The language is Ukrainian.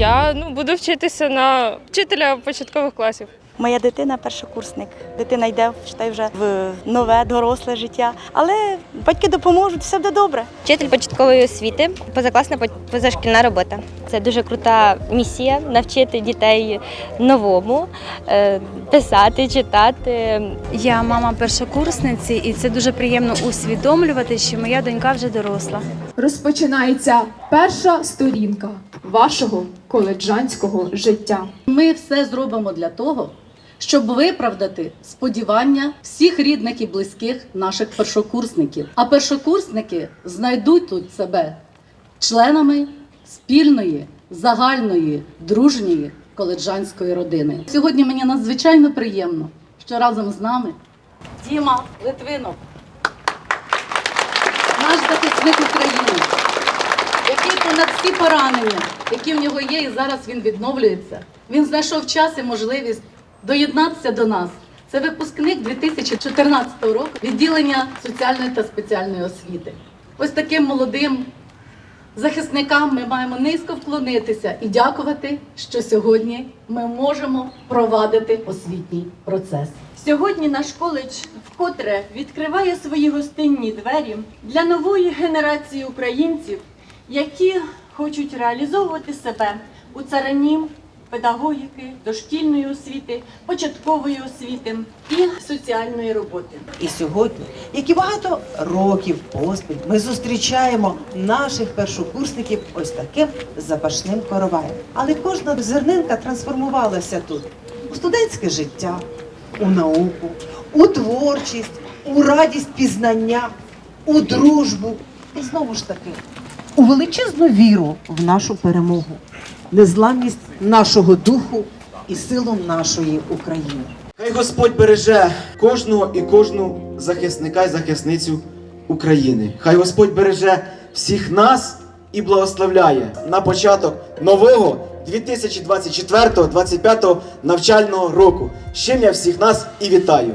Я ну, буду вчитися на вчителя початкових класів. Моя дитина першокурсник. Дитина йде вважаю, вже в нове доросле життя. Але батьки допоможуть, все буде добре. Вчитель початкової освіти, позакласна позашкільна робота. Це дуже крута місія навчити дітей новому, е, писати, читати. Я мама першокурсниці, і це дуже приємно усвідомлювати, що моя донька вже доросла. Розпочинається перша сторінка вашого коледжанського життя. Ми все зробимо для того, щоб виправдати сподівання всіх рідних і близьких наших першокурсників. А першокурсники знайдуть тут себе членами спільної, загальної, дружньої коледжанської родини. Сьогодні мені надзвичайно приємно, що разом з нами Діма Литвинов, наш захисник України, який понад всі поранення, які в нього є, і зараз він відновлюється. Він знайшов час і можливість доєднатися до нас. Це випускник 2014 року відділення соціальної та спеціальної освіти. Ось таким молодим захисникам ми маємо низько вклонитися і дякувати, що сьогодні ми можемо провадити освітній процес. Сьогодні наш коледж вкотре відкриває свої гостинні двері для нової генерації українців, які хочуть реалізовувати себе у царині педагогіки, дошкільної освіти, початкової освіти і соціальної роботи. І сьогодні, як і багато років поспіль, ми зустрічаємо наших першокурсників ось таким запашним короваєм. Але кожна зернинка трансформувалася тут у студентське життя, у науку, у творчість, у радість пізнання, у дружбу і знову ж таки у величезну віру в нашу перемогу, незламність нашого духу і силу нашої України. Хай Господь береже кожного і кожну захисника і захисницю України. Хай Господь береже всіх нас і благословляє на початок нового 2024-2025 навчального року. З я всіх нас і вітаю.